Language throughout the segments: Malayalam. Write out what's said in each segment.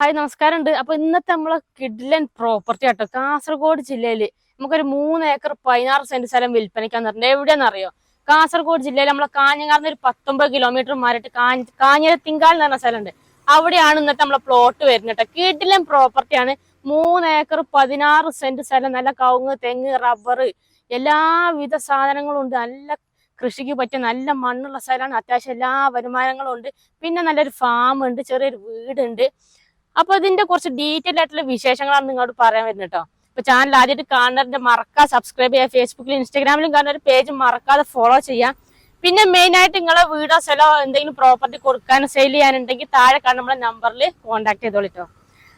ഹായ് നമസ്കാരമുണ്ട്. അപ്പൊ ഇന്നത്തെ നമ്മളെ കിഡ്ലൻ പ്രോപ്പർട്ടി ആട്ടോ. കാസർഗോഡ് ജില്ലയിൽ നമുക്കൊരു മൂന്ന് ഏക്കർ പതിനാറ് സെന്റ് സ്ഥലം വിൽപ്പനയ്ക്കാന്ന് പറഞ്ഞത് എവിടെയാന്ന് അറിയോ കാസർഗോഡ് ജില്ലയിൽ നമ്മളെ കാഞ്ഞങ്ങാർന്ന് ഒരു പത്തൊമ്പത് കിലോമീറ്റർ മാറിയിട്ട് കാഞ്ഞ തിങ്കാൽ എന്ന് പറഞ്ഞ സ്ഥലമുണ്ട്. അവിടെയാണ് ഇന്നത്തെ നമ്മളെ പ്ലോട്ട് വരുന്നത് കേട്ടോ. കിഡ്ലൻ പ്രോപ്പർട്ടിയാണ് മൂന്ന് ഏക്കർ പതിനാറ് സെന്റ് സ്ഥലം. നല്ല കവുങ്ങ് തെങ്ങ് റബ്ബർ എല്ലാവിധ സാധനങ്ങളും ഉണ്ട്. നല്ല കൃഷിക്ക് പറ്റിയ നല്ല മണ്ണുള്ള സ്ഥലമാണ്. അത്യാവശ്യം എല്ലാ വരുമാനങ്ങളും ഉണ്ട്. പിന്നെ നല്ലൊരു ഫാം ഉണ്ട് ചെറിയൊരു വീടുണ്ട്. അപ്പൊ ഇതിന്റെ കുറച്ച് ഡീറ്റെയിൽ ആയിട്ടുള്ള വിശേഷങ്ങളാണ് നിങ്ങളോട് പറയാൻ വരുന്നത് കേട്ടോ ഇപ്പൊ ചാനൽ ആദ്യമായിട്ട് കാണുന്നവരുടെ മറക്കാതെ സബ്സ്ക്രൈബ് ചെയ്യുക. ഫേസ്ബുക്കിലും ഇൻസ്റ്റാഗ്രാമിലും കാണുന്ന ഒരു പേജ് മറക്കാതെ ഫോളോ ചെയ്യാം പിന്നെ മെയിൻ ആയിട്ട് നിങ്ങളെ വീടോ സ്ഥലമോ എന്തെങ്കിലും പ്രോപ്പർട്ടി കൊടുക്കാൻ സെയിൽ ചെയ്യാനുണ്ടെങ്കിൽ താഴെ കാണുന്ന നമ്മളെ നമ്പറിൽ കോൺടാക്ട് ചെയ്തോളിട്ടോ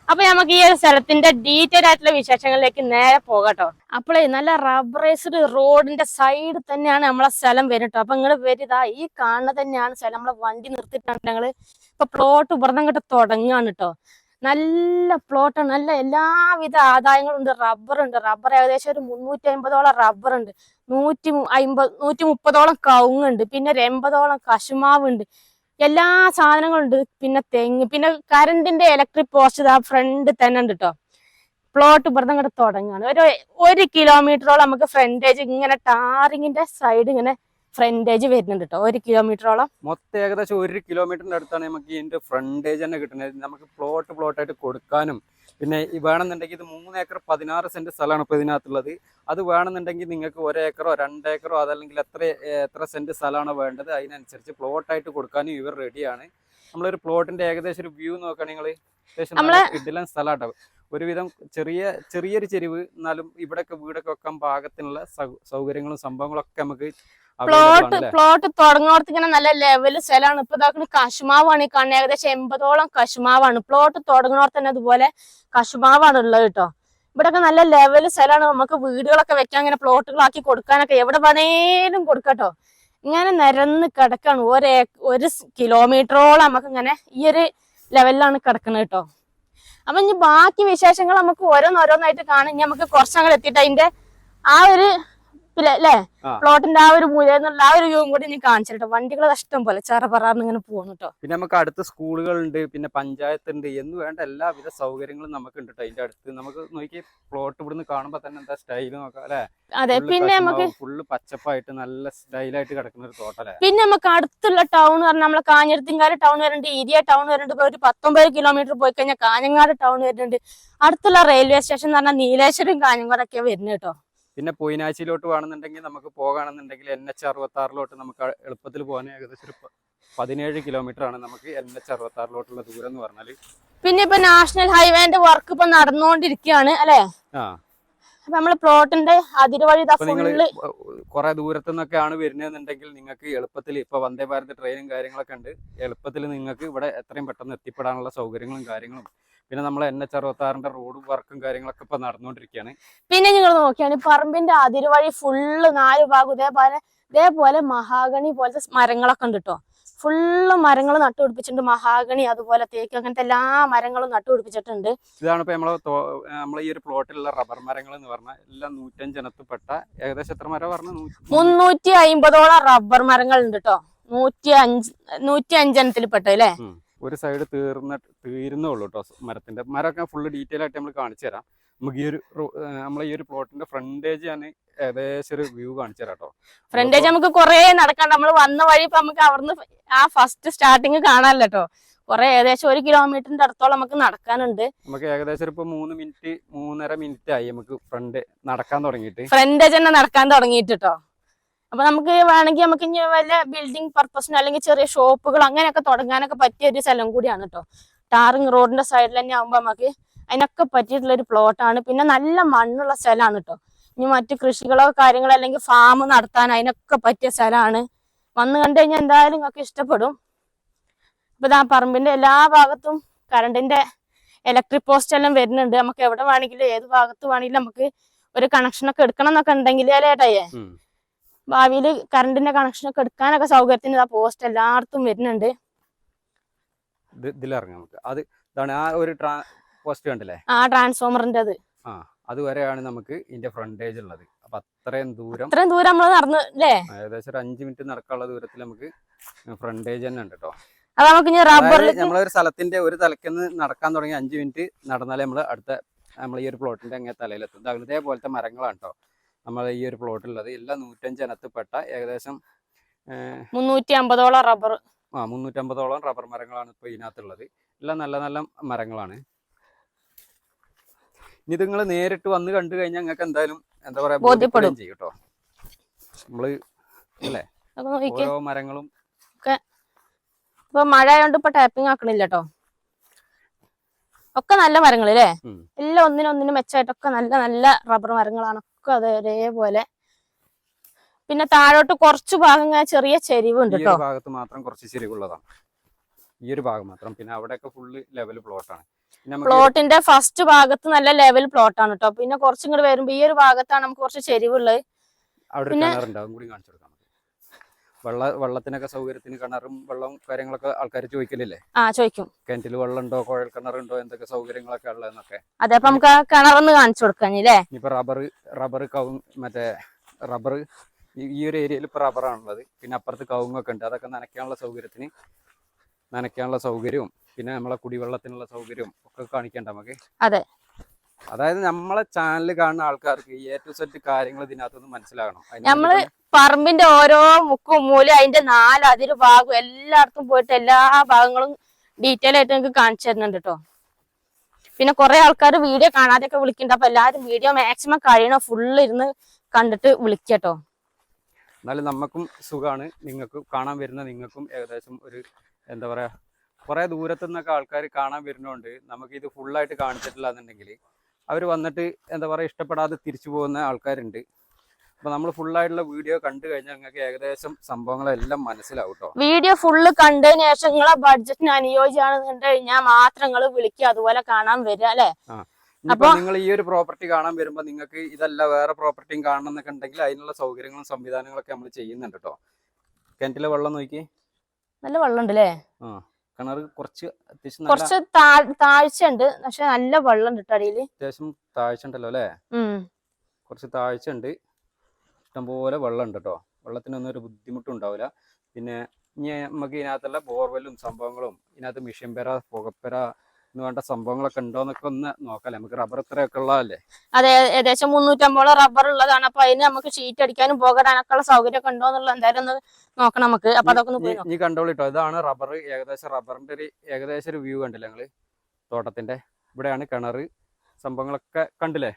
അപ്പൊ നമുക്ക് ഈ സ്ഥലത്തിന്റെ ഡീറ്റെയിൽ ആയിട്ടുള്ള വിശേഷങ്ങളിലേക്ക് നേരെ പോകട്ടോ അപ്പോൾ നല്ല റബ്ബറൈസ്ഡ് റോഡിന്റെ സൈഡ് തന്നെയാണ് നമ്മളെ സ്ഥലം വരുന്നത് അപ്പൊ നിങ്ങൾ വരുതാ ഈ കാണുന്ന തന്നെയാണ് സ്ഥലം. നമ്മളെ വണ്ടി നിർത്തിയിട്ടാണ് ഞങ്ങൾ ഇപ്പൊ പ്ലോട്ട് ഇവിടുന്ന് അങ്ങോട്ട് തുടങ്ങാണ് കേട്ടോ നല്ല പ്ലോട്ടാണ് നല്ല എല്ലാവിധ ആദായങ്ങളും ഉണ്ട്. റബ്ബർ ഉണ്ട്. റബ്ബർ ഏകദേശം ഒരു മുന്നൂറ്റി അമ്പതോളം റബ്ബർ ഉണ്ട്. നൂറ്റി അമ്പത് നൂറ്റി മുപ്പതോളം കവുങ്ങുണ്ട് പിന്നെ ഒരു എൺപതോളം കശുമാവുണ്ട് എല്ലാ സാധനങ്ങളും ഉണ്ട്. പിന്നെ തെങ്ങ്. പിന്നെ കറണ്ടിന്റെ ഇലക്ട്രിക് പോസ്റ്റ് ആ ഫ്രണ്ട് തന്നെ ഉണ്ട് കേട്ടോ പ്ലോട്ട് ഇവിടുന്ന് ഇങ്ങോട്ട് തുടങ്ങുകയാണ് ഒരു ഒരു കിലോമീറ്ററോളം നമുക്ക് ഫ്രണ്ടേജ് ഇങ്ങനെ ടാറിങ്ങിന്റെ സൈഡ് ഇങ്ങനെ ഫ്രണ്ടേജ് വരുന്നുണ്ട് കേട്ടോ ഒരു കിലോമീറ്ററോളം. മൊത്തം ഏകദേശം ഒരു കിലോമീറ്ററിന്റെ അടുത്താണ് നമുക്ക് ഇതിന്റെ ഫ്രണ്ടേജ് തന്നെ കിട്ടുന്നത്. നമുക്ക് പ്ലോട്ട് പ്ലോട്ട് ആയിട്ട് കൊടുക്കാനും പിന്നെ ഈ വേണമെന്നുണ്ടെങ്കിൽ ഇത് മൂന്ന് ഏക്കർ പതിനാറ് സെന്റ് സ്ഥലമാണ് ഇപ്പോൾ ഇതിനകത്തുള്ളത്. അത് വേണമെന്നുണ്ടെങ്കിൽ നിങ്ങൾക്ക് ഒരേക്കറോ രണ്ടേക്കറോ അതല്ലെങ്കിൽ എത്ര എത്ര സെന്റ് സ്ഥലമാണോ വേണ്ടത് അതിനനുസരിച്ച് പ്ലോട്ടായിട്ട് കൊടുക്കാനും ഇവർ റെഡിയാണ് നമ്മളൊരു പ്ലോട്ടിന്റെ ഏകദേശം ഒരു വ്യൂ നോക്കുകയാണെങ്കിൽ നമ്മളെ- ഇഡിലൻ സ്ഥലമാട്ടോ. ഒരുവിധം ചെറിയ ചെറിയൊരു ചെരിവ് എന്നാലും ഇവിടെയൊക്കെ വീടൊക്കെ വെക്കാൻ പാകത്തിനുള്ള സൗകര്യങ്ങളും സംഭവങ്ങളൊക്കെ നമുക്ക് പ്ലോട്ട് പ്ലോട്ട് തുടങ്ങോടത്ത് ഇങ്ങനെ നല്ല ലെവൽ സ്ഥലമാണ്. ഇപ്പൊ ഇതാക്കുന്ന കശുമാവാണ് ഈ കണ്ണ് ഏകദേശം എൺപതോളം കശുമാവാണ്. പ്ലോട്ട് തുടങ്ങുന്നോടത്ത് തന്നെ അതുപോലെ കശുമാവാണ് ഉള്ളത് കേട്ടോ. ഇവിടെയൊക്കെ നല്ല ലെവൽ സ്ഥലമാണ്. നമുക്ക് വീടുകളൊക്കെ വെക്കാൻ ഇങ്ങനെ പ്ലോട്ടുകളാക്കി കൊടുക്കാനൊക്കെ എവിടെ വേണേലും കൊടുക്കട്ടോ ഇങ്ങനെ നിരന്ന് കിടക്കാണ്. ഒരു ഒരു കിലോമീറ്ററോളം നമുക്ക് ഇങ്ങനെ ഈ ഒരു ലെവലിലാണ് കിടക്കുന്നത് കേട്ടോ. അപ്പൊ ഇനി ബാക്കി വിശേഷങ്ങൾ നമുക്ക് ഓരോന്നോരോന്നായിട്ട് കാണാം. ഇനി നമുക്ക് കുറച്ചങ്ങൾ എത്തിയിട്ട് അതിന്റെ ആ ഒരു പിന്നെ അല്ലേ. പ്ലോട്ടിന്റെ ആ ഒരു മൂല എന്നുള്ള ആ ഒരു വ്യൂവും കൂടി നീ കാണിച്ചിട്ടോ. വണ്ടികൾ ഇഷ്ടം പോലെ. ചറ പറന്ന് ഇങ്ങനെ പോകുന്നു കേട്ടോ പിന്നെ നമുക്ക് അടുത്ത് സ്കൂളുകളുണ്ട് പിന്നെ പഞ്ചായത്ത് ഉണ്ട് എന്ന് വേണ്ട എല്ലാവിധ സൗകര്യങ്ങളും നമുക്ക് ഉണ്ട് ട്ടോ അതിന്റെ അടുത്ത്. നമുക്ക് നോക്കി പ്ലോട്ട് ഇവിടുന്ന് കാണുമ്പോ തന്നെ എന്താ സ്റ്റൈൽ നോക്കാം അല്ലേ? അതെ പിന്നെ നമുക്ക് ഫുള്ള് പച്ചപ്പായിട്ട് നല്ല സ്റ്റൈലായിട്ട് കിടക്കുന്ന ഒരു തോട്ടല്ലേ പിന്നെ നമുക്ക് അടുത്തുള്ള ടൗൺ എന്ന് പറഞ്ഞാൽ നമ്മളെ കാഞ്ഞിരത്തിങ്കാട് ടൗൺ വരുന്നുണ്ട് ഏരിയ ടൗൺ വരുന്നുണ്ട് ഒരു പത്തൊമ്പത് കിലോമീറ്റർ പോയി കഴിഞ്ഞാൽ കാഞ്ഞങ്ങാട് ടൗൺ വരുന്നുണ്ട് അടുത്തുള്ള റെയിൽവേ സ്റ്റേഷൻ എന്ന് പറഞ്ഞാൽ നീലേശ്വരം കാഞ്ഞങ്ങാടൊക്കെ വരുന്നത് കേട്ടോ പിന്നെ പൊയിനാച്ചിയിലോട്ട് വേണമെന്നുണ്ടെങ്കിൽ നമുക്ക് പോകുകയാണെന്നുണ്ടെങ്കിൽ എൻ എച്ച് അറുപത്താറിലോട്ട് നമുക്ക് എളുപ്പത്തിൽ പോകാൻ ഏകദേശം ഒരു പതിനേഴ് കിലോമീറ്റർ ആണ് നമുക്ക് എൻ എച്ച് അറുപത്താറിലോട്ടുള്ള ദൂരം എന്ന് പറഞ്ഞാൽ. പിന്നെ ഇപ്പൊ നാഷണൽ ഹൈവേന്റെ വർക്ക് ഇപ്പൊ നടന്നുകൊണ്ടിരിക്കുകയാണ് അല്ലേ? ആ. അപ്പൊ നമ്മൾ പ്ലോട്ടിന്റെ അതിരുവഴി കുറെ ദൂരത്തു നിന്നൊക്കെയാണ് വരുന്നതെന്നുണ്ടെങ്കിൽ നിങ്ങൾക്ക് എളുപ്പത്തിൽ ഇപ്പൊ വന്ദേ ഭാരത് ട്രെയിനും കാര്യങ്ങളൊക്കെ ഉണ്ട്. എളുപ്പത്തിൽ നിങ്ങൾക്ക് ഇവിടെ എത്രയും പെട്ടെന്ന് എത്തിപ്പെടാനുള്ള സൗകര്യങ്ങളും കാര്യങ്ങളും പിന്നെ നമ്മൾ എൻ എച്ച് അറുപത്താറിന്റെ റോഡ് വർക്കും കാര്യങ്ങളൊക്കെ ഇപ്പൊ നടന്നുകൊണ്ടിരിക്കുകയാണ് പിന്നെ നിങ്ങൾ നോക്കിയാണ് പറമ്പിന്റെ അതിരുവഴി ഫുള്ള് നാല് ഭാഗം ഇതേപോലെ ഇതേപോലെ മഹാഗണി പോലത്തെ മരങ്ങളൊക്കെ ഉണ്ട് കേട്ടോ ഫുള്ള് മരങ്ങൾ നട്ടുപിടിപ്പിച്ചിട്ടുണ്ട് മഹാഗണി അതുപോലെ തേക്ക് അങ്ങനത്തെ എല്ലാ മരങ്ങളും നട്ടുപിടിപ്പിച്ചിട്ടുണ്ട്. ഇതാണ് ഇപ്പൊ നമ്മളെ നമ്മളെ ഈ ഒരു പ്ലോട്ടിലുള്ള റബ്ബർ മരങ്ങൾ എന്ന് പറഞ്ഞാൽ എല്ലാം നൂറ്റഞ്ചിനത്തുപ്പെട്ട ഏകദേശം എത്ര മരം പറഞ്ഞു മുന്നൂറ്റി അയിമ്പതോളം റബ്ബർ മരങ്ങൾ ഉണ്ട് കേട്ടോ നൂറ്റി അഞ്ച് നൂറ്റി അഞ്ചെണ്ണത്തിൽ പെട്ടോ അല്ലേ ഒരു സൈഡ് തീർന്ന തീരുന്നേ ഉള്ളൂ കേട്ടോ മരത്തിന്റെ. മരമൊക്കെ ഫുള്ള് ഡീറ്റെയിൽ ആയിട്ട് നമ്മൾ കാണിച്ചു തരാം. നമുക്ക് ഈ ഒരു നമ്മളെ ഈ ഒരു പ്ലോട്ടിന്റെ ഫ്രണ്ടേജ് ഞാൻ ഏകദേശം ഒരു വ്യൂ കാണിച്ചു തരാം കേട്ടോ ഫ്രണ്ടേജ് നമുക്ക് കുറേ നടക്കാം. നമ്മൾ വന്ന വഴി ഇപ്പൊ നമുക്ക് അവിടുന്ന് ആ ഫസ്റ്റ് സ്റ്റാർട്ടിങ് കാണാനല്ലോ കേട്ടോ കുറെ ഏകദേശം ഒരു കിലോമീറ്ററിന്റെ അടുത്തോളം നമുക്ക് നടക്കാനുണ്ട്. നമുക്ക് ഏകദേശം ഇപ്പൊ മൂന്ന് മിനിറ്റ് മൂന്നര മിനിറ്റ് ആയി നമുക്ക് ഫ്രണ്ട് നടക്കാൻ തുടങ്ങിയിട്ട്. ഫ്രണ്ടേജ് തന്നെ നടക്കാൻ തുടങ്ങിയിട്ട് കേട്ടോ അപ്പൊ നമുക്ക് വേണമെങ്കിൽ നമുക്ക് ഇനി വല്ല ബിൽഡിംഗ് പർപ്പസിന് അല്ലെങ്കിൽ ചെറിയ ഷോപ്പുകൾ അങ്ങനെയൊക്കെ തുടങ്ങാനൊക്കെ പറ്റിയ ഒരു സ്ഥലം കൂടിയാണ് കേട്ടോ ടാറിങ് റോഡിന്റെ സൈഡിൽ തന്നെ ആകുമ്പോൾ നമുക്ക് അതിനൊക്കെ പറ്റിയിട്ടുള്ള ഒരു പ്ലോട്ടാണ് പിന്നെ നല്ല മണ്ണുള്ള സ്ഥലമാണ് കേട്ടോ ഇനി മറ്റു കൃഷികളോ കാര്യങ്ങളോ അല്ലെങ്കിൽ ഫാം നടത്താൻ അതിനൊക്കെ പറ്റിയ സ്ഥലമാണ് വന്നു കണ്ടു കഴിഞ്ഞാൽ എന്തായാലും നിങ്ങൾക്ക് ഇഷ്ടപ്പെടും. ഇപ്പൊ ഇതാ പറമ്പിന്റെ എല്ലാ ഭാഗത്തും കറണ്ടിന്റെ ഇലക്ട്രിക് പോസ്റ്റ് എല്ലാം വരുന്നുണ്ട്. നമുക്ക് എവിടെ വേണമെങ്കിലും ഏത് ഭാഗത്ത് വേണമെങ്കിലും നമുക്ക് ഒരു കണക്ഷൻ ഒക്കെ എടുക്കണം എന്നൊക്കെ ഉണ്ടെങ്കിൽ ഉം. ഭാവിയിൽ കറണ്ടിന്റെ കണക്ഷൻ ഒക്കെ എടുക്കാനൊക്കെ സൗകര്യത്തിന് ആ പോസ്റ്റ് എല്ലായിടത്തും വരുന്നുണ്ട്. ാണ് ഇതിലിറങ്ങാം നമുക്ക്. അത് ഇതാണ് ആ ഒരു പോസ്റ്റ് കണ്ടില്ലേ? ആ ട്രാൻസ്ഫോമറിന്റെ അത് ആ അതുവരെയാണ് നമുക്ക് ഇതിന്റെ ഫ്രണ്ടേജ് ഉള്ളത്. അപ്പൊ അത്രയും ദൂരം അത്രയും ദൂരം നമ്മൾ നടന്നു അല്ലേ ഏകദേശം ഒരു അഞ്ച് മിനിറ്റ് നടക്കാനുള്ള ദൂരത്തിൽ നമുക്ക് ഫ്രണ്ടേജ് തന്നെ ഉണ്ട് കേട്ടോ. അത് നമുക്ക് ഇനി റബ്ബറിൽ നമ്മളൊരു സ്ഥലത്തിന്റെ ഒരു തലക്കെന്ന് നടക്കാൻ തുടങ്ങി അഞ്ച് മിനിറ്റ് നടന്നാലേ നമ്മൾ അടുത്ത നമ്മൾ ഈ ഒരു പ്ലോട്ടിന്റെ അങ്ങേ തലയിലെത്തും. ഇതാ ഇതേപോലത്തെ മരങ്ങളാണ് കേട്ടോ. നമ്മൾ ഈ ഒരു പ്ലോട്ടിലുള്ളത് എല്ലാം നൂറ്റഞ്ച് ഇനത്തിൽപ്പെട്ട ഏകദേശം മുന്നൂറ്റി അമ്പതോളം റബ്ബർ. ആ മുന്നൂറ്റമ്പതോളം റബ്ബർ മരങ്ങളാണ് ഇപ്പോൾ ഇതിനകത്തുള്ളത്. എല്ലാം നല്ല നല്ല മരങ്ങളാണ്. ഇനി ഇത് നിങ്ങൾ നേരിട്ട് വന്ന് കണ്ടു കഴിഞ്ഞാൽ നിങ്ങൾക്ക് എന്തായാലും എന്താ പറയാ ബോധ്യപ്പെടും. ബോധ്യപ്പെടുകയും ചെയ്യും കേട്ടോ നമ്മൾ അല്ലേ? ഓരോ മരങ്ങളും ഇപ്പൊ മഴ ആയതുകൊണ്ട് ഇപ്പൊ ടാപ്പിംഗ് ആക്കണില്ല കേട്ടോ ഒക്കെ നല്ല മരങ്ങൾ അല്ലേ എല്ലാം ഒന്നിനൊന്നിനും മെച്ചമായിട്ടൊക്കെ നല്ല നല്ല റബ്ബർ മരങ്ങളാണ്. ഒക്കെ അത് ഒരേപോലെ. പിന്നെ താഴോട്ട് കുറച്ച് ഭാഗം ചെറിയ ചെരിവ് ഉണ്ട് ഈ കേട്ടോ ഭാഗത്ത് മാത്രം കുറച്ച് ചെരിവുള്ളതാണ്. ഈ ഒരു ഭാഗം മാത്രം. പിന്നെ അവിടെയൊക്കെ ഫുള്ള് ലെവൽ പ്ലോട്ടാണ് പ്ലോട്ടിന്റെ ഫസ്റ്റ് ഭാഗത്ത് നല്ല ലെവൽ പ്ലോട്ടാണ് കേട്ടോ പിന്നെ കുറച്ചും കൂടി വരുമ്പോ ഈ ഒരു ഭാഗത്താണ് നമുക്ക് കുറച്ച് ചെരിവുള്ളത്. പിന്നെ- കിണറുണ്ട് അതും കൂടി കാണിച്ചു കൊടുക്കാം നമുക്ക് വെള്ള വെള്ളത്തിനൊക്കെ സൗകര്യത്തിന് കിണറും വെള്ളവും കാര്യങ്ങളൊക്കെ ആൾക്കാർ ചോദിക്കലില്ലേ? ആ ചോദിക്കും. കിണറ്റിൽ വെള്ളമുണ്ടോ കുഴൽ കിണറുണ്ടോ എന്തൊക്കെ സൗകര്യങ്ങളൊക്കെ ഉള്ളതെന്നൊക്കെ. അതെ അപ്പൊ നമുക്ക് കിണറൊന്ന് കാണിച്ചു കൊടുക്കാം ഇപ്പൊ റബ്ബർ റബ്ബർ കവുങ് മറ്റേ റബ്ബർ ഈ ഒരു ഏരിയയിൽ ഇപ്പൊ റബ്ബറാണുള്ളത് പിന്നെ അപ്പുറത്ത് കവുങ്ങൊക്കെ ഉണ്ട്. അതൊക്കെ നനയ്ക്കാനുള്ള സൗകര്യത്തിന് നനയ്ക്കാനുള്ള സൗകര്യവും പിന്നെ നമ്മളെ കുടിവെള്ളത്തിനുള്ള സൗകര്യവും ഒക്കെ കാണിക്കണ്ട നമുക്ക്? അതെ. അതായത് നമ്മളെ ചാനൽ കാണുന്ന ആൾക്കാർക്ക് എ ടു സെറ്റ് കാര്യങ്ങൾ ഇതിനകത്തുനിന്ന് മനസ്സിലാകണം. നമ്മൾ പറമ്പിന്റെ ഓരോ മുക്കും മൂലം അതിന്റെ നാല് അതിര് ഭാഗവും എല്ലായിടത്തും പോയിട്ട് എല്ലാ ഭാഗങ്ങളും ഡീറ്റെയിൽ ആയിട്ട് നിങ്ങൾക്ക് കാണിച്ചു തരുന്നുണ്ട് കേട്ടോ പിന്നെ കുറെ ആൾക്കാർ വീഡിയോ കാണാതെയൊക്കെ വിളിക്കുന്നുണ്ട് അപ്പൊ എല്ലാരും വീഡിയോ മാക്സിമം കഴിയണ? ഫുള്ള് ഇരുന്ന് കണ്ടിട്ട് വിളിക്കട്ടോ എന്നാലും നമുക്കും സുഖമാണ് നിങ്ങൾക്ക് കാണാൻ വരുന്ന നിങ്ങൾക്കും ഏകദേശം ഒരു എന്താ പറയാ കുറെ ദൂരത്തു നിന്നൊക്കെ ആൾക്കാർ കാണാൻ വരുന്നോണ്ട് നമുക്ക് ഇത് ഫുള്ളായിട്ട് കാണിച്ചിട്ടില്ല എന്നുണ്ടെങ്കിൽ അവർ വന്നിട്ട് എന്താ പറയുക ഇഷ്ടപ്പെടാതെ തിരിച്ചു പോകുന്ന ആൾക്കാരുണ്ട്. അപ്പൊ നമ്മൾ ഫുൾ ആയിട്ടുള്ള വീഡിയോ കണ്ടു കഴിഞ്ഞാൽ നിങ്ങൾക്ക് ഏകദേശം സംഭവങ്ങളെല്ലാം മനസ്സിലാവും കേട്ടോ വീഡിയോ ഫുള്ള് കണ്ടതിന് ശേഷം നിങ്ങളെ ബഡ്ജറ്റിന് അനുയോജ്യമാണെന്ന് കണ്ടു കഴിഞ്ഞാൽ മാത്രം നിങ്ങൾ വിളിക്കുക അതുപോലെ കാണാൻ വരിക അല്ലെ? അപ്പൊ നിങ്ങൾ ഈ ഒരു പ്രോപ്പർട്ടി കാണാൻ വരുമ്പോൾ നിങ്ങൾക്ക് ഇതല്ല വേറെ പ്രോപ്പർട്ടിയും കാണണം എന്നൊക്കെ ഉണ്ടെങ്കിൽ അതിനുള്ള സൗകര്യങ്ങളും സംവിധാനങ്ങളൊക്കെ നമ്മൾ ചെയ്യുന്നുണ്ട് കേട്ടോ കിണറ്റിലെ വെള്ളം നോക്കി നല്ല വെള്ളം ഉണ്ട് അല്ലേ കിണർ കുറച്ച് അത്യാവശ്യം നല്ല കുറച്ച് താഴ്ച ഉണ്ട് പക്ഷെ നല്ല വെള്ളം ഉണ്ട് അടിയിൽ. അത്യാവശ്യം താഴ്ച ഉണ്ടല്ലോ അല്ലേ? ഉം. കുറച്ച് താഴ്ച ഉണ്ട് ഇഷ്ടംപോലെ വെള്ളം ഉണ്ട് കേട്ടോ. വെള്ളത്തിനൊന്നും ഒരു ബുദ്ധിമുട്ടും ഉണ്ടാവില്ല. പിന്നെ ഇനി നമുക്ക് ഇതിനകത്തുള്ള ബോർവെല്ലും സംഭവങ്ങളും ഇതിനകത്ത് മിഷ്യൻ പെര പുകപ്പെര വേണ്ട സംഭവങ്ങളൊക്കെ ഉണ്ടോന്നൊക്കെ ഒന്ന് നോക്കാം നമുക്ക് റബ്ബർ ഇത്രയൊക്കെ ഉള്ളതല്ലേ? അതെ ഏകദേശം മുന്നൂറ്റമ്പോളം റബ്ബർ ഉള്ളതാണ്. അപ്പൊ അതിന് നമുക്ക് ഷീറ്റ് അടിക്കാനും പോകടാനൊക്കെ ഉള്ള സൗകര്യം ഒക്കെ ഉണ്ടോ എന്നുള്ള എന്തായാലും ഒന്ന് നോക്കണം നമുക്ക്. അപ്പൊ അതൊക്കെ ഒന്ന് നീ കണ്ടോളിട്ടോ. ഇതാണ് റബ്ബർ ഏകദേശം റബ്ബറിന്റെ ഒരു ഏകദേശം ഒരു വ്യൂ കണ്ടില്ലേ ഞങ്ങൾ തോട്ടത്തിന്റെ. ഇവിടെയാണ് കിണറ്. സംഭവങ്ങളൊക്കെ കണ്ടില്ലേ?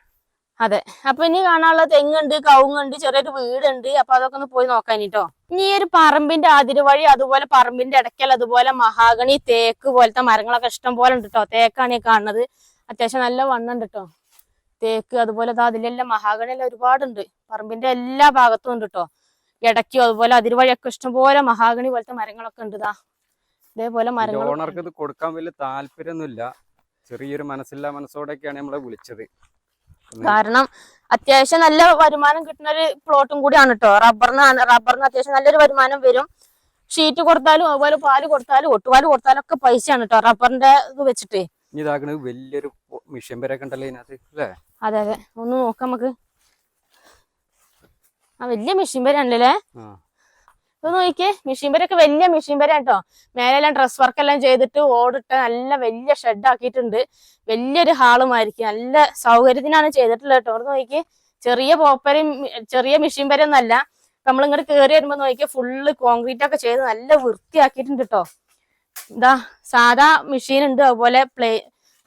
അതെ. അപ്പൊ ഇനി കാണാനുള്ള തെങ്ങുണ്ട് കവുങ്ങുണ്ട് ചെറിയൊരു വീടുണ്ട്. അപ്പൊ അതൊക്കെ ഒന്ന് പോയി നോക്കാനിട്ടോ ഇനി ഈ ഒരു പറമ്പിന്റെ അതിരുവഴി അതുപോലെ പറമ്പിന്റെ ഇടയ്ക്കൽ അതുപോലെ മഹാഗണി തേക്ക് പോലത്തെ മരങ്ങളൊക്കെ ഇഷ്ടം പോലെ ഉണ്ട് കേട്ടോ തേക്കാണ് ഈ കാണുന്നത്. അത്യാവശ്യം നല്ല വണ്ണുണ്ട് കേട്ടോ തേക്ക് അതുപോലെ അതിലെല്ലാം മഹാഗണി എല്ലാം ഒരുപാടുണ്ട്. പറമ്പിന്റെ എല്ലാ ഭാഗത്തും ഉണ്ട് കേട്ടോ ഇടയ്ക്കും അതുപോലെ അതിരുവഴിയൊക്കെ ഇഷ്ടംപോലെ മഹാഗണി പോലത്തെ മരങ്ങളൊക്കെ ഉണ്ട് ദാ. ഇതേപോലെ മരങ്ങൾ ഓണർക്ക് ഇത് കൊടുക്കാൻ വലിയ താല്പര്യമൊന്നുമില്ല. ചെറിയൊരു മനസ്സില്ലാ മനസ്സോടെയൊക്കെയാണ് നമ്മളെ വിളിച്ചത്. കാരണം അത്യാവശ്യം നല്ല വരുമാനം കിട്ടുന്ന ഒരു പ്ലോട്ടും കൂടിയാണ് കേട്ടോ റബ്ബറിനാണ് റബ്ബറിന് അത്യാവശ്യം നല്ലൊരു വരുമാനം വരും. ഷീറ്റ് കൊടുത്താലും അതുപോലെ പാൽ കൊടുത്താലും ഒട്ടുപാൽ കൊടുത്താലും ഒക്കെ പൈസയാണ് കേട്ടോ റബ്ബറിന്റെ ഇത് വെച്ചിട്ട്. ഇതാക്കണത് വലിയൊരു ഉണ്ടല്ലോ ഇതിനകത്ത് അല്ലേ? അതെ അതെ. ഒന്ന് നോക്കാം നമുക്ക്. ആ വലിയ മെഷീൻ വരെ ആ. ഇത് നോക്കിയേ. മെഷീൻ വരൊക്കെ വലിയ മെഷീൻ വര കേട്ടോ മേലെല്ലാം ഡ്രസ് വർക്ക് എല്ലാം ചെയ്തിട്ട് ഓടിട്ട് നല്ല വലിയ ഷെഡ് ആക്കിയിട്ടുണ്ട്. വലിയൊരു ഹാളുമായിരിക്കും നല്ല സൗകര്യത്തിനാണ് ചെയ്തിട്ടുള്ളത് കേട്ടോ. അവിടെ നോക്കിയേ. ചെറിയ പോപ്പരും ചെറിയ മെഷീൻ നമ്മൾ ഇങ്ങോട്ട് കയറി വരുമ്പോ നോക്കിയാൽ ഫുള്ള് കോൺക്രീറ്റ് ഒക്കെ ചെയ്ത് നല്ല വൃത്തിയാക്കിയിട്ടുണ്ട് കേട്ടോ. എന്താ സാധാ മെഷീൻ ഉണ്ട്. അതുപോലെ പ്ലേ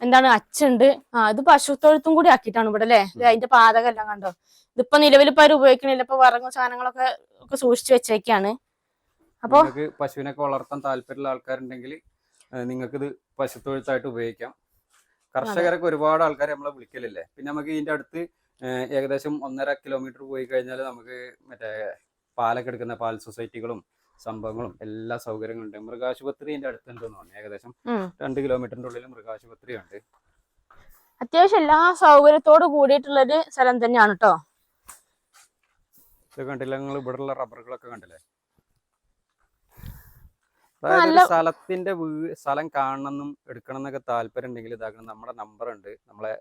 എന്താണ് അച്ഛണ്ട് ആ ഇത് പശുത്തൊഴുത്തും കൂടി ആക്കിയിട്ടാണ് ഇവിടെ അല്ലേ? അതിന്റെ പാതകെല്ലാം കണ്ടോ? ഇതിപ്പോ നിലവിൽ ഇപ്പൊ ആരും ഉപയോഗിക്കണില്ല. ഇപ്പൊ വറങ്ങും സാധനങ്ങളൊക്കെ ഒക്കെ സൂക്ഷിച്ചു വെച്ചേക്കാണ്. അപ്പൊ നിങ്ങൾക്ക് പശുവിനൊക്കെ വളർത്താൻ താല്പര്യമുള്ള ആൾക്കാരുണ്ടെങ്കിൽ നിങ്ങൾക്ക് ഇത് പശുത്തൊഴുത്തായിട്ട് ഉപയോഗിക്കാം. കർഷകരൊക്കെ ഒരുപാട് ആൾക്കാർ നമ്മളെ വിളിക്കലില്ലേ? പിന്നെ നമുക്ക് ഇതിന്റെ അടുത്ത് ഏകദേശം ഒന്നര കിലോമീറ്റർ പോയി കഴിഞ്ഞാൽ നമുക്ക് മറ്റേ പാലൊക്കെ എടുക്കുന്ന പാൽ സൊസൈറ്റികളും സംഭവങ്ങളും എല്ലാ സൗകര്യങ്ങളും ഉണ്ട് മൃഗാശുപത്രി ഇതിന്റെ അടുത്തുണ്ട് തോന്നുന്നു. ഏകദേശം രണ്ട് കിലോമീറ്ററിന്റെ ഉള്ളിൽ മൃഗാശുപത്രി ഉണ്ട് അത്യാവശ്യം എല്ലാ സൗകര്യത്തോട് കൂടിയിട്ടുള്ളൊരു സ്ഥലം തന്നെയാണ് കേട്ടോ ഇത് കണ്ടില്ല? നിങ്ങൾ ഇവിടെയുള്ള റബ്ബറുകളൊക്കെ കണ്ടില്ലേ? അതായത് സ്ഥലത്തിന്റെ വീ സ്ഥലം കാണണമെന്നും എടുക്കണം എന്നൊക്കെ താല്പര്യം ഉണ്ടെങ്കിൽ ഇതാക്കണം. നമ്മുടെ നമ്പർ ഉണ്ട് നമ്മളെ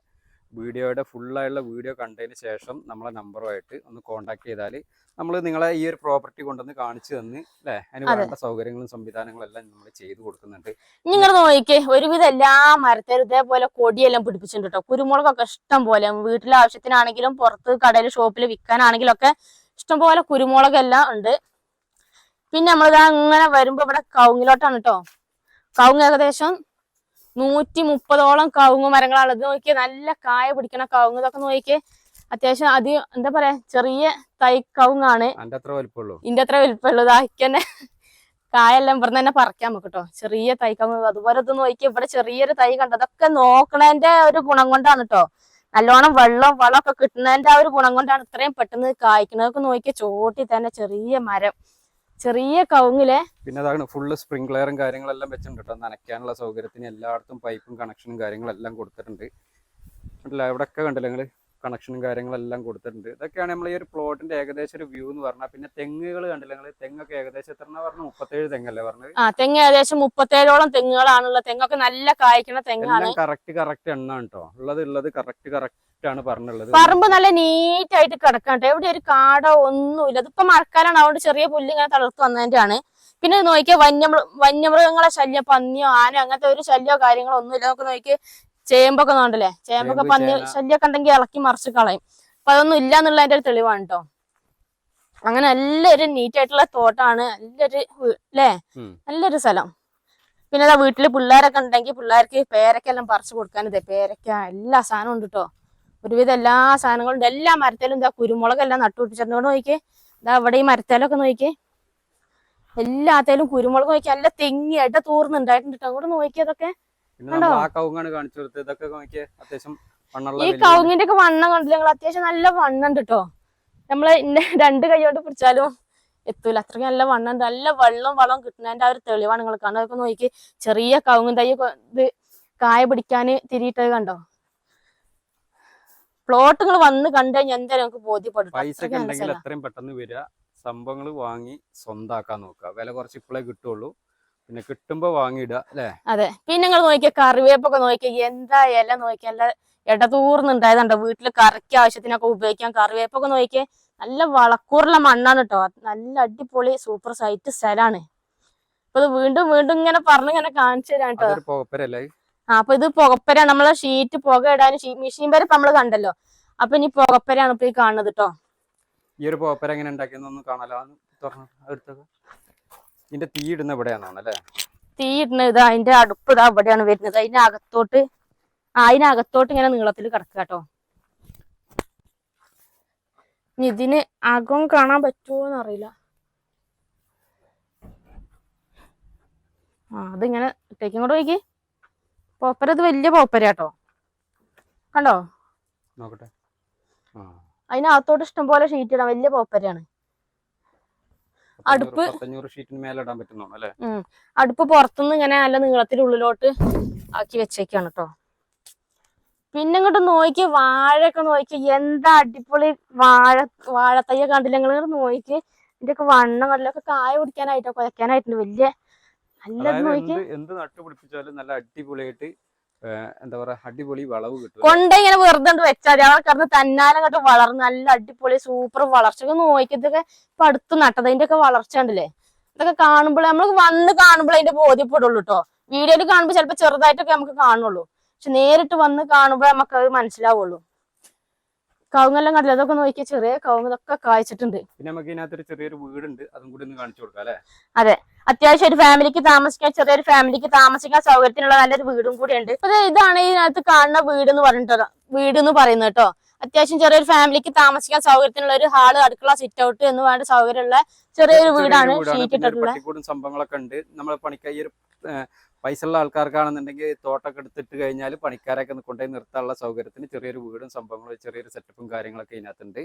വീഡിയോയുടെ ഫുള്ളായുള്ള വീഡിയോ കണ്ടതിന് ശേഷം നമ്മളെ നമ്പറുമായിട്ട് ഒന്ന് കോൺടാക്ട് ചെയ്താൽ നമ്മൾ നിങ്ങളെ ഈ ഒരു പ്രോപ്പർട്ടി കൊണ്ടുവന്ന് കാണിച്ചു തന്ന് അല്ലേ? അതിന് വേണ്ട സൗകര്യങ്ങളും സംവിധാനങ്ങളും എല്ലാം നമ്മൾ ചെയ്തു കൊടുക്കുന്നുണ്ട്. നിങ്ങൾ നോക്കിക്കേ. ഒരുവിധം എല്ലാ മരത്തേലും ഇതേപോലെ കൊടിയെല്ലാം പിടിപ്പിച്ചിട്ടുണ്ട് കേട്ടോ കുരുമുളകൊക്കെ ഇഷ്ടം പോലെ. വീട്ടിലെ ആവശ്യത്തിനാണെങ്കിലും പുറത്ത് കടയിൽ ഷോപ്പിൽ വിൽക്കാനാണെങ്കിലും ഒക്കെ ഇഷ്ടംപോലെ കുരുമുളകെല്ലാം ഉണ്ട്. പിന്നെ നമ്മളിതാ അങ്ങനെ വരുമ്പോ ഇവിടെ കവുങ്ങിലോട്ടാണ് കേട്ടോ കവുങ്ങ് ഏകദേശം നൂറ്റി മുപ്പതോളം കവുങ്ങ് മരങ്ങളാണ്. ഇത് നോക്കിയേ നല്ല കായ പിടിക്കണ കവുങ്ങ്. ഇതൊക്കെ നോക്കിയേ അത്യാവശ്യം അത് എന്താ പറയാ ചെറിയ തൈ കവുങ്ങാണ്. ഇന്റെ അത്ര വലിപ്പമുള്ളത് തന്നെ കായെല്ലാം ഇവിടെ തന്നെ പറിക്കാൻ നമുക്ക് കേട്ടോ ചെറിയ തൈ കവുങ്ങ്. അതുപോലെ ഇത് നോക്കി ഇവിടെ ചെറിയൊരു തൈ കണ്ടു. അതൊക്കെ നോക്കണേന്റെ ഒരു ഗുണം കൊണ്ടാണ് കേട്ടോ നല്ലോണം വെള്ളം വളമൊക്കെ കിട്ടുന്നതിന്റെ ആ ഒരു ഗുണം കൊണ്ടാണ് ഇത്രയും പെട്ടെന്ന് കായ്ക്കണതൊക്കെ നോക്കിയ ചോട്ടി തന്നെ ചെറിയ മരം. ചെറിയ കവുങ്ങിലെ പിന്നെ അതാണ് ഫുള്ള് സ്പ്രിംഗ്ലറും കാര്യങ്ങളെല്ലാം വെച്ചിട്ടുണ്ട് കേട്ടോ നനയ്ക്കാനുള്ള സൗകര്യത്തിന് എല്ലായിടത്തും പൈപ്പും കണക്ഷനും കാര്യങ്ങളെല്ലാം കൊടുത്തിട്ടുണ്ട്. കണ്ടില്ല? എവിടെയൊക്കെ കണ്ടില്ല നിങ്ങൾ കണക്ഷനും കാര്യങ്ങളെല്ലാം കൊടുത്തിട്ടുണ്ട്. ഇതൊക്കെയാണ് നമ്മൾ ഈ ഒരു പ്ലോട്ടിന്റെ ഏകദേശം ഒരു വ്യൂ എന്ന് പറഞ്ഞാൽ പിന്നെ തെങ്ങുകൾ കണ്ടില്ല നിങ്ങൾ തെങ്ങൊക്കെ ഏകദേശം എത്ര പറഞ്ഞു? മുപ്പത്തേഴ് തെങ്ങല്ലേ പറഞ്ഞത്? ആ തെങ്ങ് ഏകദേശം മുപ്പത്തേഴോളം തെങ്ങുകളാണുള്ളത് തെങ്ങൊക്കെ നല്ല കായ്ക്കണ തെങ്ങാണ്. കറക്റ്റ് കറക്റ്റ് എണ്ണാണ് കേട്ടോ ഉള്ളത് ഉള്ളത് കറക്റ്റ് കറക്റ്റ് ആണ് പറഞ്ഞുള്ളത്. പറമ്പ് നല്ല നീറ്റ് ആയിട്ട് കിടക്കണ്ട എവിടെ ഒരു കാടോ ഒന്നുമില്ല. ഇതിപ്പോ മഴക്കാലാണ് അതുകൊണ്ട് ചെറിയ പുല്ല് ഇങ്ങനെ തളർത്ത് വന്നതിന്റെ ആണ് പിന്നെ നോക്കിയാൽ വന്യമൃ വന്യമൃഗങ്ങളെ ശല്യം പന്നിയോ ആന അങ്ങനത്തെ ഒരു ശല്യോ കാര്യങ്ങളോ ഒന്നുമില്ല. നമുക്ക് നോക്കി ചേമ്പൊക്കെ നോണ്ടല്ലേ ചേമ്പൊക്കെ പന്നി ശല്യൊക്കെ ശല്യമൊക്കെ ഉണ്ടെങ്കിൽ ഇളക്കി മറിച്ച് കളയും. അപ്പൊ അതൊന്നും ഇല്ല എന്നുള്ളതിന്റെ ഒരു തെളിവാണ് കേട്ടോ അങ്ങനെ നല്ലൊരു നീറ്റ് ആയിട്ടുള്ള തോട്ടാണ്. നല്ലൊരു അല്ലേ ല്ലേ? നല്ലൊരു സ്ഥലം. പിന്നെ അതാ വീട്ടിൽ പിള്ളേരൊക്കെ ഉണ്ടെങ്കിൽ പിള്ളേർക്ക് പേരക്കെല്ലാം പറിച്ചു കൊടുക്കാനിതേ പേരക്ക എല്ലാ സാധനവും ഉണ്ട് കേട്ടോ ഒരുവിധം എല്ലാ സാധനങ്ങളും ഉണ്ട്. എല്ലാ മരത്തേലും ഇതാ കുരുമുളകെല്ലാം നട്ടുപിടിച്ചിരുന്നോട് നോക്കിക്കേ ഇതാ അവിടെ ഈ മരത്തേലൊക്കെ നോക്കിക്കേ എല്ലാത്തേലും കുരുമുളക് നോക്കി നല്ല തെങ്ങി ഇട തൂർന്നുണ്ടായിട്ടുണ്ട് കേട്ടോ അങ്ങോട്ട് നോക്കിയതൊക്കെ പിന്നെ നമ്മൾ ആ കവുങ്ങാണ് കാണിച്ചു കൊടുത്തത്. ഇതൊക്കെ നോക്കിയേ അത്യാവശ്യം മണ്ണുള്ള ഈ കവുങ്ങിന്റെ ഒക്കെ വണ്ണം കണ്ടില്ല? ഞങ്ങൾ അത്യാവശ്യം നല്ല വണ്ണം ഉണ്ട് കേട്ടോ നമ്മളെ രണ്ട് കൈയോട്ട് പിടിച്ചാലും എത്തൂല. അത്രയ്ക്ക് നല്ല വണ്ണം ഉണ്ട് നല്ല വെള്ളം വളം കിട്ടുന്നതിന്റെ ആ ഒരു തെളിവാണ് നിങ്ങൾ കാണുന്നത്. അതൊക്കെ നോക്കി ചെറിയ കവുങ്ങും തൈ ഇത് കായ പിടിക്കാന് തിരിയിട്ടത് കണ്ടോ? പ്ലോട്ട് നിങ്ങൾ വന്ന് കണ്ടു കഴിഞ്ഞാൽ എന്തായാലും നമുക്ക് ബോധ്യപ്പെടും പൈസ ഉണ്ടെങ്കിൽ. എത്രയും പെട്ടെന്ന് വരിക. സംഭവങ്ങൾ വാങ്ങി സ്വന്താക്കാൻ നോക്കുക. വില കുറച്ച് ഇപ്പോഴേ കിട്ടുള്ളൂ. പിന്നെ കിട്ടുമ്പോ വാങ്ങിയിടുക അല്ലേ? അതെ. പിന്നെ നിങ്ങൾ നോക്കിയ കറിവേപ്പൊക്കെ നോക്കിയ എന്താ ഇല നോക്കിയ നല്ല ഇടതൂർന്നുണ്ടായതുണ്ടോ വീട്ടിൽ കറിക്ക് ആവശ്യത്തിനൊക്കെ ഉപയോഗിക്കാം. കറിവേപ്പൊക്കെ നോക്കിയ നല്ല വളക്കൂറുള്ള മണ്ണാണ് കേട്ടോ നല്ല അടിപൊളി സൂപ്പർ സൈറ്റ് സ്ഥലാണ്. അപ്പൊ ഇത് വീണ്ടും വീണ്ടും ഇങ്ങനെ പറഞ്ഞു ഇങ്ങനെ കാണിച്ചു തരാം കേട്ടോ ആ അപ്പൊ ഇത് പുകപ്പര നമ്മളെ ഷീറ്റ് പുക ഇടാൻ മെഷീൻ വരെ ഇപ്പൊ നമ്മൾ കണ്ടല്ലോ. അപ്പൊ ഇനി പുകപ്പരയാണ് ഇപ്പൊ ഈ കാണുന്നത് കേട്ടോ ഈ ഒരു പുകപ്പര എങ്ങനെ ഉണ്ടാക്കിയെന്നൊന്ന് കാണാലോ. തുറന്നു എടുത്തത് ഇതിന്റെ തീ ഇടുന്ന ഇവിടെയാണെന്നാണ് അല്ലേ? തീ ഇടുന്നത് ഇത് അതിന്റെ അടുപ്പ് ഇതാ ഇവിടെയാണ് വരുന്നത്. അതിന്റെ അകത്തോട്ട് അതിനകത്തോട്ട് ഇങ്ങനെ നീളത്തിൽ കിടക്കുക കേട്ടോ. ഇതിന് അകം കാണാൻ പറ്റുമോന്ന് അറിയില്ല. ആ അതിങ്ങനെ ഇട്ടേക്കും. കൂടെ നോക്കി. പോപ്പര ഇത് വലിയ പോപ്പര കേട്ടോ. കണ്ടോ? നോക്കട്ടെ. അതിനകത്തോട്ട് ഇഷ്ടം പോലെ ഷീറ്റ് ഇടാം. വലിയ പോപ്പരയാണ്. അടുപ്പ്? ഷീറ്റിന് മേലെ ഇടാൻ പറ്റുന്നോണം അല്ലേ? അടുപ്പ് പുറത്തുനിന്ന് ഇങ്ങനെ നല്ല നീളത്തിൽ ഉള്ളിലോട്ട് ആക്കി വെച്ചേക്കാണ് കേട്ടോ പിന്നെ ഇങ്ങോട്ട് നോക്കി വാഴയൊക്കെ നോക്കി. എന്താ അടിപൊളി വാഴ വാഴത്തയ്യ കണ്ടില്ല നിങ്ങൾ നോക്കി. ഇതിന്റെ ഒക്കെ വണ്ണം കണ്ടിലൊക്കെ കായ പിടിക്കാനായിട്ടോ കുഴക്കാനായിട്ടുണ്ട് വലിയ നല്ലത് നോക്കി. എന്ത് നട്ടുപിടിപ്പിച്ചാലും നല്ല അടിപൊളിയായിട്ട് എന്താ പറയാ അടിപൊളി വളവ് കിട്ടും. കൊണ്ട ഇങ്ങനെ വെറുതെ വെച്ചാൽ കിടന്ന് തന്നാലും അങ്ങോട്ട് വളർന്ന് നല്ല അടിപൊളി സൂപ്പർ വളർച്ച നോക്കി ഇതൊക്കെ ഇപ്പൊ അടുത്ത് ഒക്കെ വളർച്ച ഉണ്ടല്ലേ ഇതൊക്കെ കാണുമ്പോൾ നമ്മൾ വന്ന് കാണുമ്പോൾ അതിന്റെ ബോധ്യപ്പെടുള്ളൂ കേട്ടോ വീഡിയോയിൽ കാണുമ്പോൾ ചിലപ്പോൾ ചെറുതായിട്ടൊക്കെ നമുക്ക് കാണുള്ളൂ. പക്ഷെ നേരിട്ട് വന്ന് കാണുമ്പോൾ നമുക്ക് അത് മനസ്സിലാവുള്ളൂ. കവുങ്ങെല്ലാം കണ്ടില്ല? അതൊക്കെ നോക്കിയാൽ ചെറിയ കവുങ്ങ് ഇതൊക്കെ കായ്ച്ചിട്ടുണ്ട്. പിന്നെ നമുക്ക് ഇതിനകത്തൊരു ചെറിയൊരു വീടുണ്ട്. അതും കൂടി ഒന്ന് കാണിച്ചു കൊടുക്കാം അല്ലേ? അത്യാവശ്യം ഒരു ഫാമിലിക്ക് താമസിക്കാൻ ചെറിയൊരു ഫാമിലിക്ക് താമസിക്കാൻ സൗകര്യത്തിനുള്ള നല്ലൊരു വീടും കൂടി ഉണ്ട്. അപ്പൊ ഇതാണ് ഇതിനകത്ത് കാണുന്ന വീട് എന്ന് പറഞ്ഞിട്ടോ വീട് എന്ന് പറയുന്നത് കേട്ടോ. അത്യാവശ്യം ചെറിയൊരു ഫാമിലിക്ക് താമസിക്കാൻ സൗകര്യത്തിനുള്ള ഒരു ഹാൾ അടുക്കള സിറ്റ് ഔട്ട് എന്ന് വേണ്ട സൗകര്യമുള്ള ചെറിയൊരു വീടാണ് ഷീറ്റ് ഇട്ടിട്ടുള്ളത് സംഭവങ്ങളൊക്കെ ഉണ്ട്. ഒരു ഏ, പൈസ ഉള്ള ആൾക്കാർക്കാണെന്നുണ്ടെങ്കിൽ തോട്ടൊക്കെ എടുത്തിട്ട് കഴിഞ്ഞാൽ പണിക്കാരൊക്കെ കൊണ്ടുപോയി നിർത്താനുള്ള സൗകര്യത്തിന് ചെറിയൊരു വീടും സംഭവങ്ങളും ചെറിയൊരു സെറ്റപ്പും കാര്യങ്ങളൊക്കെ ഇതിനകത്തുണ്ട്.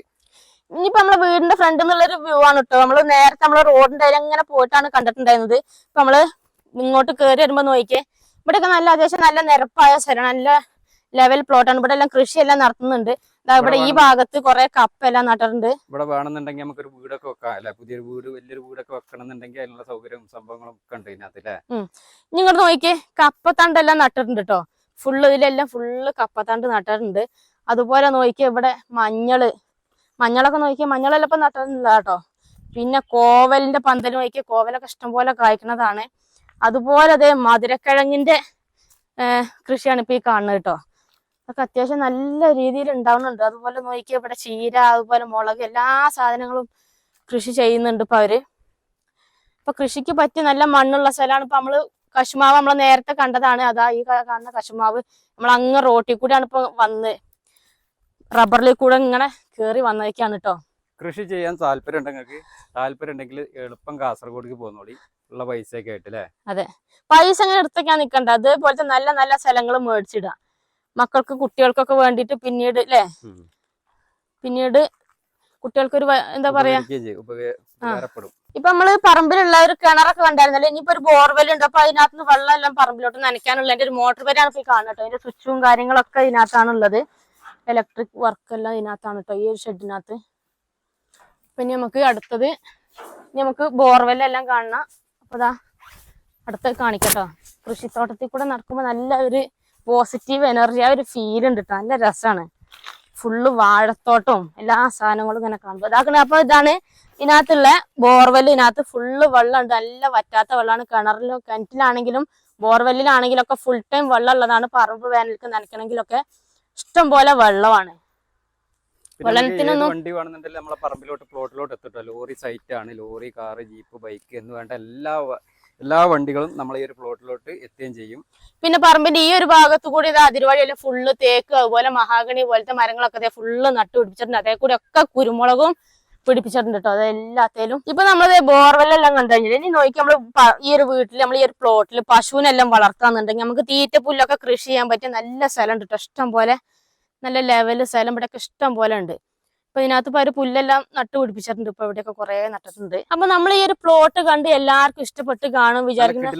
ഇനിയിപ്പോ നമ്മളെ വീടിന്റെ ഫ്രണ്ട് എന്നുള്ളൊരു വ്യൂ ആണ് കേട്ടോ നമ്മൾ നേരത്തെ നമ്മളെ റോഡിന്റെ അങ്ങനെ പോയിട്ടാണ് കണ്ടിട്ടുണ്ടായിരുന്നത്. ഇപ്പൊ നമ്മൾ ഇങ്ങോട്ട് കയറി വരുമ്പോ നോക്കിയേ. ഇവിടെയൊക്കെ നല്ല അത്യാവശ്യം നല്ല നിരപ്പായ സ്ഥലമാണ് നല്ല ലെവൽ പ്ലോട്ടാണ് ഇവിടെ എല്ലാം കൃഷിയെല്ലാം നടത്തുന്നുണ്ട്. ഇവിടെ ഈ ഭാഗത്ത് കുറെ കപ്പ എല്ലാം നട്ടിട്ടുണ്ട്. ഇവിടെ വേണമെന്നുണ്ടെങ്കിൽ നമുക്കൊരു വീടൊക്കെ വെക്കാം. അല്ലെ പുതിയൊരു വീട് വലിയൊരു വീടൊക്കെ വെക്കണം എന്നുണ്ടെങ്കിൽ അതിനുള്ള സൗകര്യവും സംഭവങ്ങളും ഒക്കെ ഉണ്ട് ഇതിനകത്ത് അല്ലേ? ഇനി ഇങ്ങോട്ട് നോക്കിയേ കപ്പത്തണ്ടെല്ലാം നട്ടിട്ടുണ്ട് കേട്ടോ ഫുള്ള് ഇതിലെല്ലാം ഫുള്ള് കപ്പത്തണ്ട് നട്ടിട്ടുണ്ട്. അതുപോലെ നോക്കിയ ഇവിടെ മഞ്ഞൾ. മഞ്ഞളൊക്കെ നോക്കിയ മഞ്ഞളെല്ലാം ഇപ്പൊ നട്ടിട്ടില്ല കേട്ടോ പിന്നെ കോവലിന്റെ പന്തൽ നോക്കിയ കോവലൊക്കെ ഇഷ്ടംപോലെ കായ്ക്കുന്നതാണ് അതുപോലെ അതേ മധുരക്കിഴങ്ങിന്റെ കൃഷിയാണ് ഇപ്പൊ ഈ കാണുന്നത് കേട്ടോ അതൊക്കെ അത്യാവശ്യം നല്ല രീതിയിൽ ഉണ്ടാവുന്നുണ്ട്. അതുപോലെ നോക്കിയ ഇവിടെ ചീര അതുപോലെ മുളക് എല്ലാ സാധനങ്ങളും കൃഷി ചെയ്യുന്നുണ്ട് ഇപ്പൊ അവർ. ഇപ്പൊ കൃഷിക്ക് പറ്റിയ നല്ല മണ്ണുള്ള സ്ഥലമാണ്. ഇപ്പൊ നമ്മൾ കശുമാവ് നമ്മൾ നേരത്തെ കണ്ടതാണ്. അതാ ഈ കാണുന്ന കശുമാവ് നമ്മൾ അങ്ങ് റോട്ടിൽ കൂടെയാണ് ഇപ്പൊ വന്ന്. റബ്ബറിൽ കൂടെ ഇങ്ങനെ കേറി വന്നേക്കാണ് കേട്ടോ കൃഷി ചെയ്യാൻ താല്പര്യം ഉണ്ടെങ്കിൽ താല്പര്യം ഉണ്ടെങ്കിൽ എളുപ്പം കാസർഗോഡേക്ക് പോകുന്നോളി ഉള്ള ഒക്കെ ആയിട്ട് അതെ. പൈസ ഇങ്ങനെ എടുത്തേക്കാൻ നിക്കണ്ട. അതേപോലത്തെ നല്ല നല്ല സ്ഥലങ്ങൾ മേടിച്ചിടുക മക്കൾക്ക് കുട്ടികൾക്കൊക്കെ വേണ്ടിയിട്ട് പിന്നീട് അല്ലേ പിന്നീട് കുട്ടികൾക്കൊരു എന്താ പറയാ? ഇപ്പൊ നമ്മൾ പറമ്പിലുള്ള ഒരു കിണറൊക്കെ കണ്ടായിരുന്നല്ലോ? ഇനിയിപ്പോ ഒരു ബോർവെൽ ഉണ്ട്. അപ്പൊ അതിനകത്ത് നിന്ന് വെള്ളം എല്ലാം പറമ്പിലോട്ട് നനയ്ക്കാനുള്ള എന്റെ ഒരു മോട്ടോർ വരെയാണ് ഈ കാണുന്നത് കേട്ടോ. അതിന്റെ സ്വിച്ചും കാര്യങ്ങളൊക്കെ ഇതിനകത്താണ് ഉള്ളത് ഇലക്ട്രിക് വർക്ക് എല്ലാം ഇതിനകത്താണ് കേട്ടോ. ഈ ഒരു ഷെഡിനകത്ത് പിന്നെ നമുക്ക് അടുത്തത് ഇനി നമുക്ക് ബോർവെൽ എല്ലാം കാണണം. അപ്പൊ ദാ അടുത്ത് കാണിക്കട്ടോ കൃഷിത്തോട്ടത്തിൽ കൂടെ നടക്കുമ്പോ നല്ല ഒരു പോസിറ്റീവ് എനർജി ആ ഒരു ഫീൽ ഉണ്ട് കേട്ടോ നല്ല രസമാണ് ഫുള്ള് വാഴത്തോട്ടവും എല്ലാ സാധനങ്ങളും ഇങ്ങനെ കാണുമ്പോൾ ഇതാക്കണ. അപ്പൊ ഇതാണ് ഇതിനകത്തുള്ള ബോർവെൽ ഇതിനകത്ത് ഫുള്ള് വെള്ളമുണ്ട്. നല്ല വറ്റാത്ത വെള്ളമാണ്. കിണറിലും കിണറ്റിലാണെങ്കിലും ബോർവെല്ലിലാണെങ്കിലും ഒക്കെ ഫുൾ ടൈം വെള്ളം ഉള്ളതാണ്. പറമ്പ് വേനൽക്ക് നനയ്ക്കണമെങ്കിലൊക്കെ ഇഷ്ടം പോലെ വെള്ളമാണ്. വെള്ളത്തിനൊന്നും- വണ്ടി വേണമെന്നുണ്ടെങ്കിൽ നമ്മളെ പറമ്പിലോട്ട് പ്ലോട്ടിലോട്ട് എത്തിട്ടോ. ലോറി സൈറ്റ് ആണ്. ലോറി കാറ് ജീപ്പ് ബൈക്ക് എന്ന് വേണ്ട എല്ലാ എല്ലാ വണ്ടികളും നമ്മൾ ഈ ഒരു പ്ലോട്ടിലോട്ട് എത്തുകയും ചെയ്യും. പിന്നെ പറമ്പിന്റെ ഈ ഒരു ഭാഗത്ത് കൂടി ഇത് അതിർവഴിയെല്ലാം ഫുള്ള് തേക്ക് അതുപോലെ മഹാഗണി പോലത്തെ മരങ്ങളൊക്കെ ഫുള്ള് നട്ടു പിടിപ്പിച്ചിട്ടുണ്ട്. അതേ കൂടി ഒക്കെ കുരുമുളകും പിടിപ്പിച്ചിട്ടുണ്ട് കേട്ടോ അതെല്ലാത്തേലും ഇപ്പൊ നമ്മളത് ബോർവെല്ലെല്ലാം കണ്ടു കഴിഞ്ഞാൽ ഇനി നോക്കി നമ്മൾ ഈ ഒരു വീട്ടിൽ നമ്മൾ ഈ ഒരു പ്ലോട്ടിൽ പശുവിനെല്ലാം വളർത്താന്നുണ്ടെങ്കിൽ നമുക്ക് തീറ്റ പുല്ലൊക്കെ കൃഷി ചെയ്യാൻ പറ്റിയ നല്ല സ്ഥലം ഉണ്ട് കേട്ടോ ഇഷ്ടം പോലെ നല്ല ലെവൽ സ്ഥലം ഇവിടെയൊക്കെ ഇഷ്ടം പോലെ ഉണ്ട്. ഇപ്പൊ ഇതിനകത്ത് ഇപ്പൊ ഒരു പുല്ലെല്ലാം നട്ടു പിടിപ്പിച്ചിട്ടുണ്ട്. ഇപ്പൊ ഇവിടെയൊക്കെ കുറെ നട്ടിട്ടുണ്ട്. അപ്പൊ നമ്മൾ ഈ ഒരു പ്ലോട്ട് കണ്ട് എല്ലാവർക്കും ഇഷ്ടപ്പെട്ട് കാണും വിചാരിക്കുന്ന.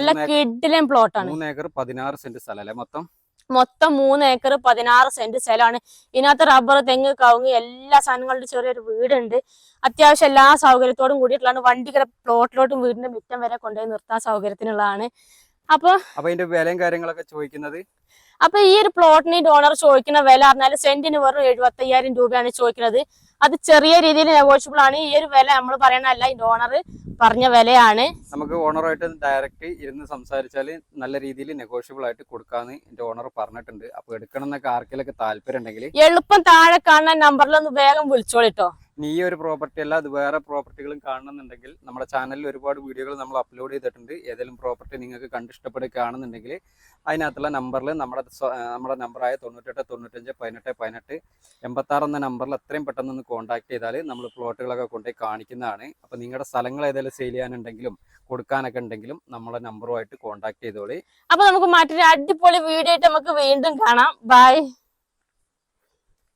അല്ല? കിഡിലും പ്ലോട്ടാണ് മൂന്ന് ഏക്കർ പതിനാറ് സെന്റ് സ്ഥലം മൊത്തം? മൊത്തം മൂന്ന് ഏക്കർ പതിനാറ് സെന്റ് സ്ഥലമാണ്. ഇതിനകത്ത് റബ്ബർ തെങ്ങ് കവുങ്ങ് എല്ലാ സാധനങ്ങളുടെ ചെറിയൊരു വീടുണ്ട്. അത്യാവശ്യം എല്ലാ സൗകര്യത്തോടും കൂടിയിട്ടുള്ളതാണ്. വണ്ടി പ്ലോട്ടിലോട്ടും വീടിന്റെ മുറ്റം വരെ കൊണ്ടുപോയി നിർത്താൻ സൗകര്യത്തിനുള്ളതാണ്. അപ്പൊ അപ്പൊ ഇതിന്റെ വിലയും കാര്യങ്ങളൊക്കെ ചോദിക്കുന്നത്? അപ്പൊ ഈ ഒരു പ്ലോട്ടിന് ഡോണർ ചോദിക്കുന്ന വില പറഞ്ഞാൽ സെന്റിന് വെറും എഴുപത്തി അയ്യായിരം രൂപയാണ് ചോദിക്കുന്നത്. അത് ചെറിയ രീതിയിൽ നെഗോഷ്യബിൾ ആണ്. ഈ ഒരു വില നമ്മൾ പറയണല്ല ഈ ഡോണർ പറഞ്ഞ വിലയാണ്. നമുക്ക് ഓണറായിട്ട് ഡയറക്റ്റ് ഇരുന്ന് സംസാരിച്ചാൽ നല്ല രീതിയിൽ നെഗോഷ്യബിൾ ആയിട്ട് കൊടുക്കാന്ന് എന്റെ ഓണർ പറഞ്ഞിട്ടുണ്ട്. അപ്പൊ എടുക്കണം എന്നൊക്കെ ആർക്കെങ്കിലൊക്കെ താല്പര്യം ഉണ്ടെങ്കിൽ എളുപ്പം താഴെ കാണുന്ന നമ്പറിൽ ഒന്ന് വേഗം വിളിച്ചോളിട്ടോ. നീ ഒരു പ്രോപ്പർട്ടി അല്ല അത് വേറെ പ്രോപ്പർട്ടികളും കാണണമെന്നുണ്ടെങ്കിൽ നമ്മുടെ ചാനലിൽ ഒരുപാട് വീഡിയോകൾ നമ്മൾ അപ്ലോഡ് ചെയ്തിട്ടുണ്ട്. ഏതെങ്കിലും പ്രോപ്പർട്ടി നിങ്ങൾക്ക് കണ്ടിഷ്ടപ്പെടുകയാണെന്നുണ്ടെങ്കിൽ അതിനകത്തുള്ള നമ്പറിൽ നമ്മുടെ നമ്മുടെ നമ്പറായ തൊണ്ണൂറ്റെട്ട് തൊണ്ണൂറ്റഞ്ച് പതിനെട്ട് പതിനെട്ട് എൺപത്താറ് എന്ന നമ്പറിൽ എത്രയും പെട്ടെന്ന് ഒന്ന് കോൺടാക്ട് ചെയ്താൽ നമ്മൾ പ്ലോട്ടുകളൊക്കെ കൊണ്ടുപോയി കാണിക്കുന്നതാണ്. അപ്പോൾ നിങ്ങളുടെ സ്ഥലങ്ങൾ ഏതെങ്കിലും സെയിൽ ചെയ്യാനുണ്ടെങ്കിലും കൊടുക്കാനൊക്കെ ഉണ്ടെങ്കിലും നമ്മളെ നമ്പറുമായിട്ട് കോൺടാക്ട് ചെയ്തോളി. അപ്പോൾ നമുക്ക് മറ്റൊരു അടിപൊളി വീഡിയോ ആയിട്ട് നമുക്ക് വീണ്ടും കാണാം. ബൈ